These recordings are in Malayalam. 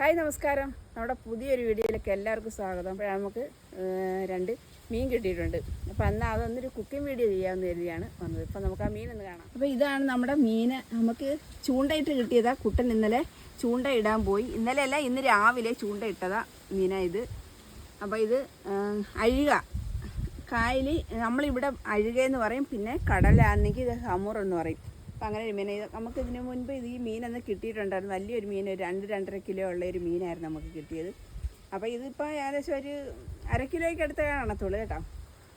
ഹായ് നമസ്കാരം. നമ്മുടെ പുതിയൊരു വീഡിയോയിലേക്ക് എല്ലാവർക്കും സ്വാഗതം. അപ്പോൾ നമുക്ക് രണ്ട് മീൻ കിട്ടിയിട്ടുണ്ട്. അപ്പോൾ അന്ന് അതൊന്നൊരു കുക്കിംഗ് വീഡിയോ ചെയ്യാമെന്ന് കരുതിയാണ് വന്നത്. ഇപ്പോൾ നമുക്ക് ആ മീൻ ഒന്ന് കാണാം. അപ്പോൾ ഇതാണ് നമ്മുടെ മീൻ നമുക്ക് ചൂണ്ടയിട്ട് കിട്ടിയതാ കുട്ടൻ ഇന്നലെ ചൂണ്ട ഇടാൻ പോയി. ഇന്നലെ അല്ല ഇന്ന് രാവിലെ ചൂണ്ട ഇട്ടതാ മീന ഇത്. അപ്പോൾ ഇത് അഴുക. കായലി നമ്മളിവിടെ അഴുക എന്ന് പറയും പിന്നെ കടലാണെങ്കിൽ ഇത് ഹമൂർ എന്ന് പറയും. അപ്പം അങ്ങനെ ഒരു മീൻ. നമുക്ക് ഇതിന് മുൻപ് ഇത് ഈ മീനൊന്ന് കിട്ടിയിട്ടുണ്ടായിരുന്നു. വലിയൊരു മീൻ ഒരു രണ്ട് രണ്ടര കിലോ ഉള്ള ഒരു മീനായിരുന്നു നമുക്ക് കിട്ടിയത്. അപ്പോൾ ഇതിപ്പോൾ ഏകദേശം ഒരു അര കിലോയ്ക്ക് അടുത്ത് കാണത്തുള്ളൂ കേട്ടോ.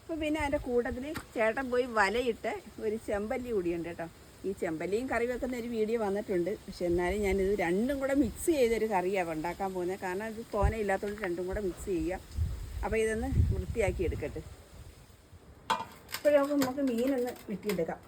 അപ്പോൾ പിന്നെ അതിന്റെ കൂട്ടത്തിൽ ചേട്ടൻ പോയി വലയിട്ട് ഒരു ചെമ്പല്ലി കൂടിയുണ്ട് കേട്ടോ. ഈ ചെമ്പല്ലിയും കറി വെക്കുന്ന ഒരു വീഡിയോ വന്നിട്ടുണ്ട്. പക്ഷെ എന്നാലും ഞാനിത് രണ്ടും കൂടെ മിക്സ് ചെയ്തൊരു കറിയാണ് ഉണ്ടാക്കാൻ പോകുന്നത്. കാരണം ഇത് തോന ഇല്ലാത്തതുകൊണ്ട് രണ്ടും കൂടെ മിക്സ് ചെയ്യുക അപ്പോൾ ഇതൊന്ന് വൃത്തിയാക്കി എടുക്കട്ടെ. ഇപ്പോഴൊക്കെ നമുക്ക് മീനൊന്ന് വെട്ടിയെടുക്കാം.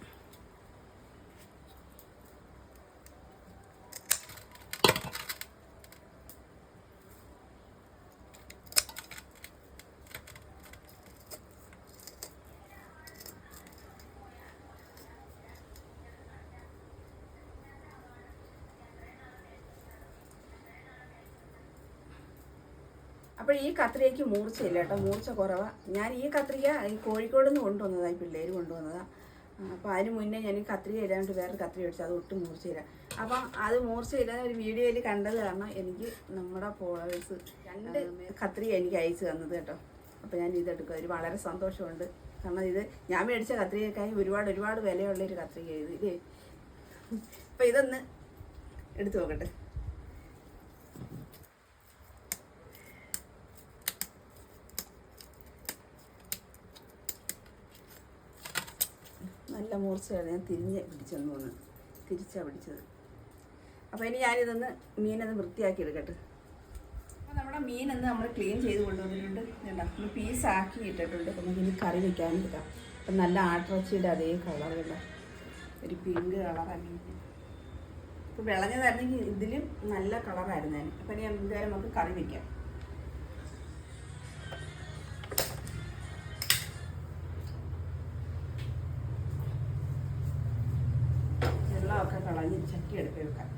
അപ്പോൾ ഈ കത്രികയ്ക്ക് മൂർച്ചയില്ല കേട്ടോ. മൂർച്ച കുറവാണ് ഞാൻ ഈ കത്രിക ഈ കോഴിക്കോട് നിന്ന് കൊണ്ടുവന്നതാണ് ഈ പിള്ളേർ കൊണ്ടുവന്നതാണ് അപ്പോൾ അതിന് മുന്നേ ഞാൻ ഈ കത്രിക ഇടാണ്ട് വേറെ കത്രിക അടിച്ചു അത് ഒട്ടും മൂർച്ചയില്ല. അപ്പം അത് മൂർച്ചയില്ലാതെ ഒരു വീഡിയോയിൽ കണ്ടത് കാരണം എനിക്ക് നമ്മുടെ ഫോളോവേഴ്സ് രണ്ട് കത്രിക എനിക്ക് അയച്ചു തന്നത് കേട്ടോ. അപ്പോൾ ഞാൻ ഇതെടുക്കുക ഒരു വളരെ സന്തോഷമുണ്ട്. കാരണം ഇത് ഞാൻ മേടിച്ച കത്രികക്കായി ഒരുപാട് ഒരുപാട് വിലയുള്ള ഒരു കത്രിക ഇത്. ഇല്ലേ? ഇതൊന്ന് എടുത്തു നോക്കട്ടെ. നല്ല മൂർച്ചയാണ്. ഞാൻ തിരിഞ്ഞ് പിടിച്ചെന്ന് തോന്നുന്നു. തിരിച്ചാണ് പിടിച്ചത്. അപ്പോൾ ഇനി ഞാനിതൊന്ന് മീനൊന്ന് വൃത്തിയാക്കി എടുക്കട്ടെ അപ്പോൾ നമ്മുടെ മീനൊന്ന് നമ്മൾ ക്ലീൻ ചെയ്ത് കൊണ്ടുവന്നിട്ടുണ്ട്. വേണ്ട നമ്മൾ പീസാക്കി ഇട്ടിട്ടുണ്ട്. അപ്പം നമുക്കിനി കറി വെക്കാനും എടുക്കാം അപ്പം നല്ല ആട്ടിറച്ചിയുടെ അതേ കളർ വേണ്ട ഒരു പിങ്ക് കളറാണ് ഇപ്പോൾ വിളഞ്ഞതായിരുന്നെങ്കിൽ ഇതിലും നല്ല കളറായിരുന്നു ഞാൻ അപ്പം ഇനി എന്തായാലും നമുക്ക് കറി വെക്കാം. വെള്ളമൊക്കെ കളഞ്ഞ് ചട്ടി എടുത്ത് വെക്കാം.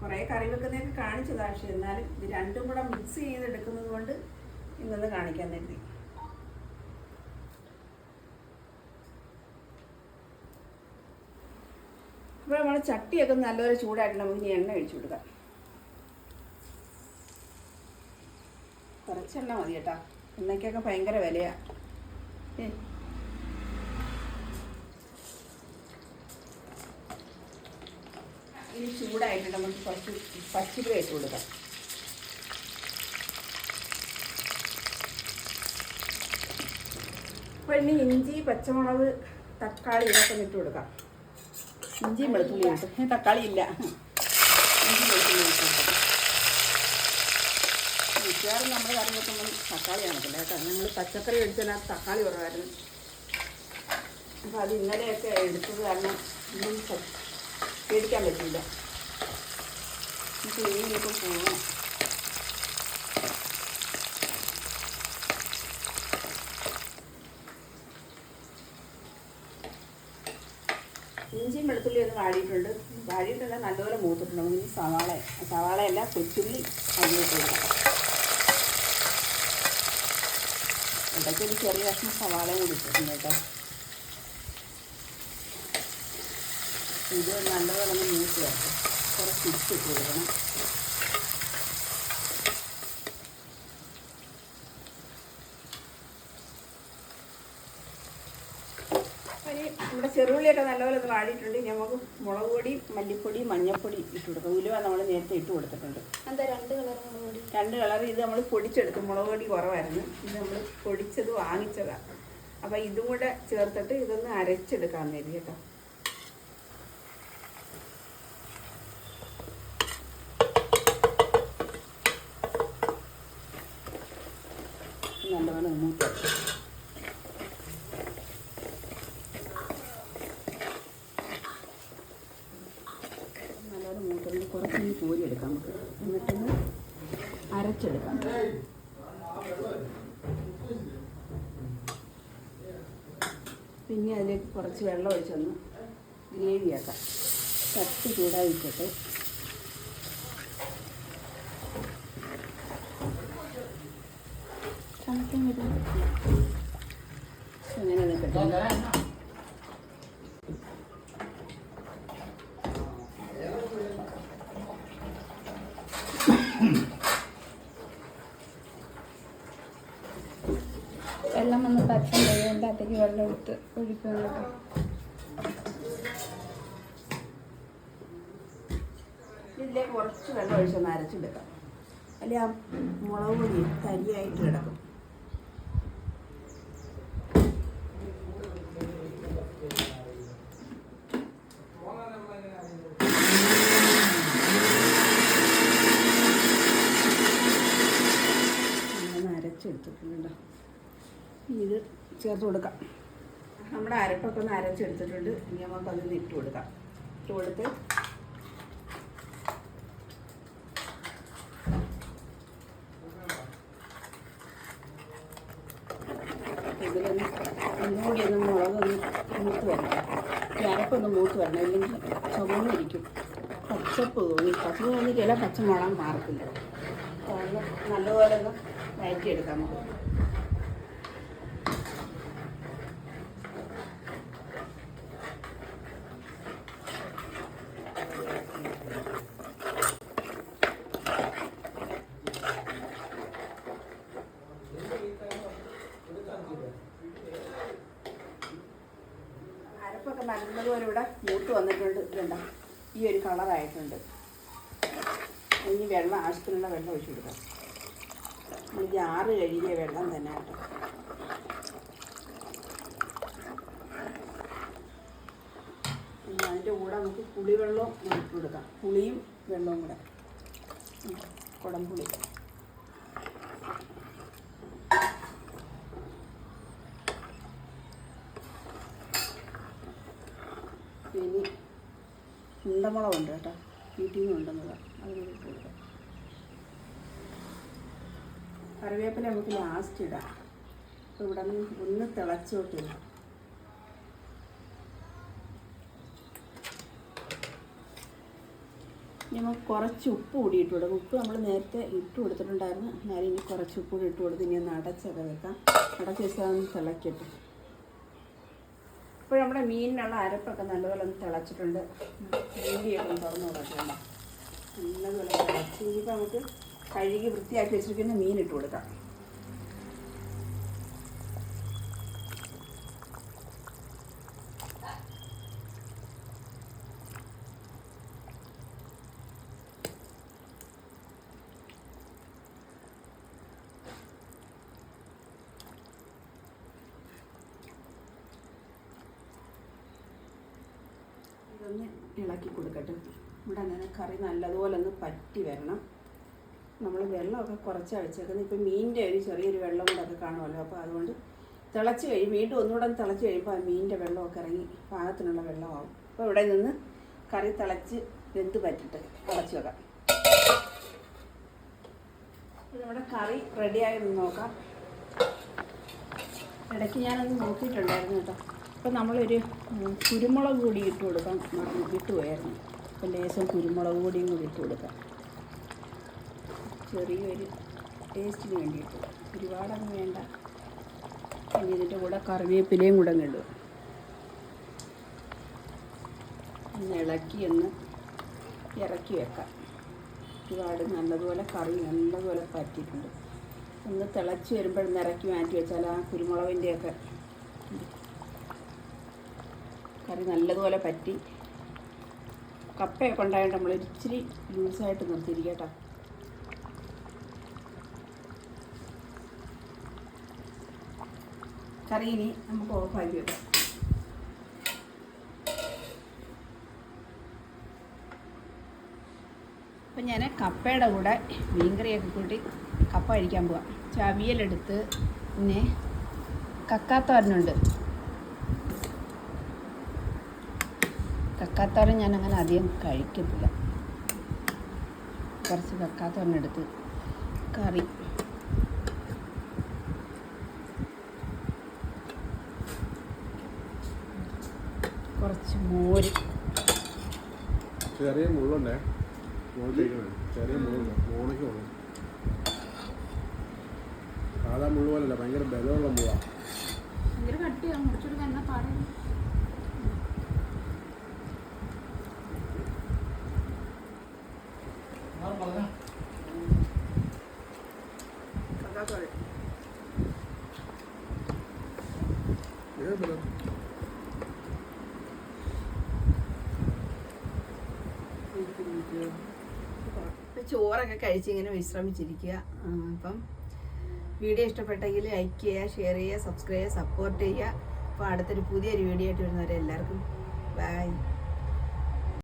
കുറേ കറി വെക്കുന്നതൊക്കെ കാണിച്ചതാണ് പക്ഷേ എന്നാലും ഇത് രണ്ടും കൂടെ മിക്സ് ചെയ്തെടുക്കുന്നത് കൊണ്ട് ഇന്നൊന്ന് കാണിക്കാൻ കരുതി. അപ്പോൾ നമ്മൾ ചട്ടിയൊക്കെ നല്ലപോലെ ചൂടായിട്ട് നമുക്ക് ഇനി എണ്ണ ഒഴിച്ചു കൊടുക്കാം. കുറച്ചെണ്ണ മതി കേട്ടോ. എണ്ണയ്ക്കൊക്കെ ഭയങ്കര വിലയാണ് ഏ ഇനി ചൂടായിട്ട് നമുക്ക് പശു പച്ചില ഇട്ട് കൊടുക്കാം. അപ്പോൾ ഇനി ഇഞ്ചി പച്ചമുളക് തക്കാളി ഇതൊക്കെ ഇട്ട് കൊടുക്കാം. ഇഞ്ചിയും വെളുത്തുള്ളി ഇട്ട്. തക്കാളി ഇല്ല. ഇഞ്ചി വെളുത്തുള്ളി ഇട്ട് മിക്കവാറും നമ്മൾ കറി വെക്കുമ്പം തക്കാളി കാണത്തില്ല കേട്ടോ. ഞങ്ങൾ പച്ചക്കറി മേടിച്ചതിനകത്ത് തക്കാളി കുറവായിരുന്നു. അപ്പോൾ അത് ഇന്നലെയൊക്കെ എടുത്തത് കാരണം ഇന്നും പേടിക്കാൻ പറ്റില്ല ഇനിയിപ്പോൾ പോകണം ഇഞ്ചിയും വെളുത്തുള്ളി ഒന്ന് വാടിയിട്ടുണ്ട്. വാടിയിട്ടല്ല നല്ലപോലെ മൂത്തിട്ടുണ്ട്. ഇനി സവാള സവാളയല്ല കൊച്ചുള്ളി കൊടുക്കാം ഇടയ്ക്ക് ഒരു ചെറിയ കഷ്ണം സവാളയും കൂടി ഇട്ടിട്ടുണ്ട് കേട്ടോ. ഇത് നല്ലപോലെ ഒന്ന് മൂത്ത് കുറച്ച് ഇട്ട് കൊടുക്കണം നമ്മുടെ ചെറുള്ളിയൊക്കെ നല്ലപോലെ ഒന്ന് വാടിയിട്ടുണ്ട്. ഇനി നമുക്ക് മുളക് പൊടി മല്ലിപ്പൊടി മഞ്ഞൾപ്പൊടി ഇട്ട് കൊടുക്കാം. ഉലുവ നമ്മൾ നേരത്തെ ഇട്ട് കൊടുത്തിട്ടുണ്ട്. എന്താ രണ്ട് കളർ മുളകുപൊടി രണ്ട് കളർ ഇത് നമ്മൾ പൊടിച്ചെടുത്തു. മുളക് പൊടി കുറവായിരുന്നു. ഇത് നമ്മൾ പൊടിച്ചത് വാങ്ങിച്ചതാണ് അപ്പോൾ ഇതും കൂടെ ചേർത്തിട്ട് ഇതൊന്ന് അരച്ചെടുക്കാമെന്ന് കരുതി കേട്ടോ. കുറച്ചൊന്ന് കോരിയെടുക്കാം നമുക്ക്. എന്നിട്ടൊന്ന് അരച്ചെടുക്കാം. പിന്നെ അതിലേക്ക് കുറച്ച് വെള്ളം ഒഴിച്ചൊന്ന് ഗ്രേവിയാക്കാം. ചട്ടി ചൂടായി വെച്ചിട്ട് അങ്ങനെ നിൽക്കട്ടെ. അതിന്റെ അകത്തേക്ക് വെള്ളം എടുത്ത് ഒഴിക്കണം കേട്ടോ കുറച്ച് വെള്ളം ഒഴിച്ചൊന്ന് അരച്ചെടുക്കാം. അല്ലെ ആ മുളക് പൊടി തരിയായിട്ട് കിടക്കും. അരച്ചെടുത്തിട്ടുണ്ട് ഇത് ചേർത്ത് കൊടുക്കാം. നമ്മുടെ അരപ്പൊക്കെ ഒന്ന് അരച്ചെടുത്തിട്ടുണ്ട്. ഇനി നമുക്ക് അതിൽ ഇട്ട് കൊടുക്കാം. ഇട്ട് കൊടുത്ത് ഇതിലൊന്ന് ഒന്നുകൂടി ഒന്ന് മുളകൊന്ന് മൂത്ത് വരണം. ഈ അരപ്പൊന്ന് മൂത്ത് വരണം. ഇല്ലെങ്കിൽ ചുമന്നിരിക്കും. പച്ചപ്പ് തോന്നി. പച്ചപ്പ് തോന്നിയിട്ടില്ല. പച്ചമുളക് മാറത്തില്ല. നല്ലപോലെ ഒന്ന് വഴറ്റിയെടുക്കാം നമുക്ക് അരപ്പൊക്കെ നല്ലതുപോലെ ഇവിടെ മൂത്ത് വന്നിട്ടുണ്ട് വേണ്ട ഈ ഒരു കളറായിട്ടുണ്ട് ഇനി വെള്ളം ആവശ്യത്തിനുള്ള വെള്ളം ഒഴിച്ചു കൊടുക്കാം. നമ്മൾ ജാറ് കഴുകിയ വെള്ളം തന്നെ കേട്ടോ അതിന്റെ കൂടെ നമുക്ക് പുളിവെള്ളവും ഇട്ട് കൊടുക്കാം. പുളിയും വെള്ളവും കൂടെ. കുടംപുളി ഇനി ഉണ്ടമുളകുണ്ട് കേട്ടോ. വീട്ടിൽ ഇട്ട് കൊടുക്കാം. കറിവേപ്പില നമുക്ക് ലാസ്റ്റ് ഇടാം. അപ്പോൾ ഇവിടെ നിന്ന് ഒന്ന് തിളച്ചോട്ടില്ല നമുക്ക് കുറച്ച് ഉപ്പ് കൂടി ഇട്ട് കൊടുക്കും. ഉപ്പ് നമ്മൾ നേരത്തെ ഇട്ട് കൊടുത്തിട്ടുണ്ടായിരുന്നു. എന്നാലും ഇനി കുറച്ച് ഉപ്പ് കൂടി ഇട്ട് കൊടുത്ത് ഇനി ഒന്ന് അടച്ചൊക്കെ വെക്കാം. അടച്ച് വെച്ചാൽ ഒന്ന് തിളക്കട്ടെ ഇപ്പോൾ നമ്മുടെ മീനിനുള്ള അരപ്പൊക്കെ നല്ലപോലെ ഒന്ന് തിളച്ചിട്ടുണ്ട്. മീനിയൊക്കെ ഒന്ന് തുറന്നു കൊടുക്കണ്ട തിളച്ച് ഇനിയിപ്പോൾ നമുക്ക് കഴുകി വൃത്തിയാക്കി വെച്ചിരിക്കുന്ന മീൻ ഇട്ട് കൊടുക്കാം. ഇതൊന്ന് ഇളക്കി കൊടുക്കട്ടെ. ഇവിടെ അങ്ങനെ കറി നല്ലതുപോലെ ഒന്ന് പറ്റി വരണം. നമ്മൾ വെള്ളമൊക്കെ കുറച്ച് അഴിച്ചേക്കുന്നത്. ഇപ്പം മീനിന്റെ ഒരു ചെറിയൊരു വെള്ളം കൂടെ കാണുമല്ലോ. അപ്പോൾ അതുകൊണ്ട് തിളച്ച് കഴിയും വീണ്ടും ഒന്നുകൂടെ ഒന്ന് തിളച്ച് കഴിയുമ്പോൾ ആ മീനിന്റെ വെള്ളമൊക്കെ ഇറങ്ങി പാകത്തിനുള്ള വെള്ളമാവും. അപ്പോൾ ഇവിടെ നിന്ന് കറി തിളച്ച് വെന്ത് പറ്റിട്ട് തിളച്ച് വെക്കാം. നമ്മുടെ കറി റെഡിയായി നോക്കാം. ഇടയ്ക്ക് ഞാനൊന്ന് നോക്കിയിട്ടുണ്ടായിരുന്നു കേട്ടോ. അപ്പോൾ നമ്മളൊരു കുരുമുളക് കൂടി ഇട്ട് കൊടുക്കാൻ വിട്ടുപോയായിരുന്നു അപ്പോൾ ലേശം കുരുമുളക് പൊടിയും കൂടി ഇട്ട് കൊടുക്കാം. ചെറിയൊരു ടേസ്റ്റിന് വേണ്ടിയിട്ട്. ഒരുപാടൊന്നും വേണ്ട. ഇതിന്റെ കൂടെ കറിവേപ്പിലയും കൂടെ ഇടുക ഒന്ന് ഇളക്കി ഒന്ന് ഇറക്കി വെക്കാം. ഒരുപാട് നല്ലതുപോലെ കറി നല്ലതുപോലെ പറ്റിയിട്ടുണ്ട്. ഒന്ന് തിളച്ച് വരുമ്പോഴൊന്ന് ഇറക്കി മാറ്റി വെച്ചാൽ ആ കുരുമുളകിന്റെയൊക്കെ കറി നല്ലതുപോലെ പറ്റി. കപ്പയൊക്കെ ഉണ്ടായതുകൊണ്ട് നമ്മൾ ഇച്ചിരി ലൂസായിട്ട് നിർത്തിയിരിക്കുക കേട്ടോ. കറി ഇനി നമുക്ക് ഓഫാക്കി വെക്കാം. അപ്പം ഞാൻ കപ്പയുടെ കൂടെ മീൻകറിയൊക്കെ കൂട്ടി കപ്പ കഴിക്കാൻ പോവാം. ചവിയലെടുത്ത് പിന്നെ കക്കാത്തോരനുണ്ട് കക്കാത്തോരൻ ഞാൻ അങ്ങനെ അധികം കഴിക്കത്തില്ല. കുറച്ച് കക്കാത്തോരനെടുത്ത് കറി. കുറച്ച് മോര്. ചെറിയ മുള്ളുണ്ടേ? ചെറിയ മുള്ളുണ്ട്. മോളിലേക്ക് വേണം സാധാ മുള്ളു പോലല്ല ഭയങ്കര ബലമുള്ള മുള്ളാണ് ഭയങ്കര കട്ടിയാണ് മുറിച്ചെടുക്കാൻ എന്നാ പാടില്ല ചോറൊക്കെ കഴിച്ച് ഇങ്ങനെ വിശ്രമിച്ചിരിക്കുക. അപ്പം വീഡിയോ ഇഷ്ടപ്പെട്ടെങ്കിൽ ലൈക്ക് ചെയ്യുക ഷെയർ ചെയ്യുക സബ്സ്ക്രൈബ് ചെയ്യുക സപ്പോർട്ട് ചെയ്യുക. അപ്പോൾ അടുത്തൊരു പുതിയൊരു വീഡിയോ ആയിട്ട് വരുന്നവരെ എല്ലാവർക്കും ബൈ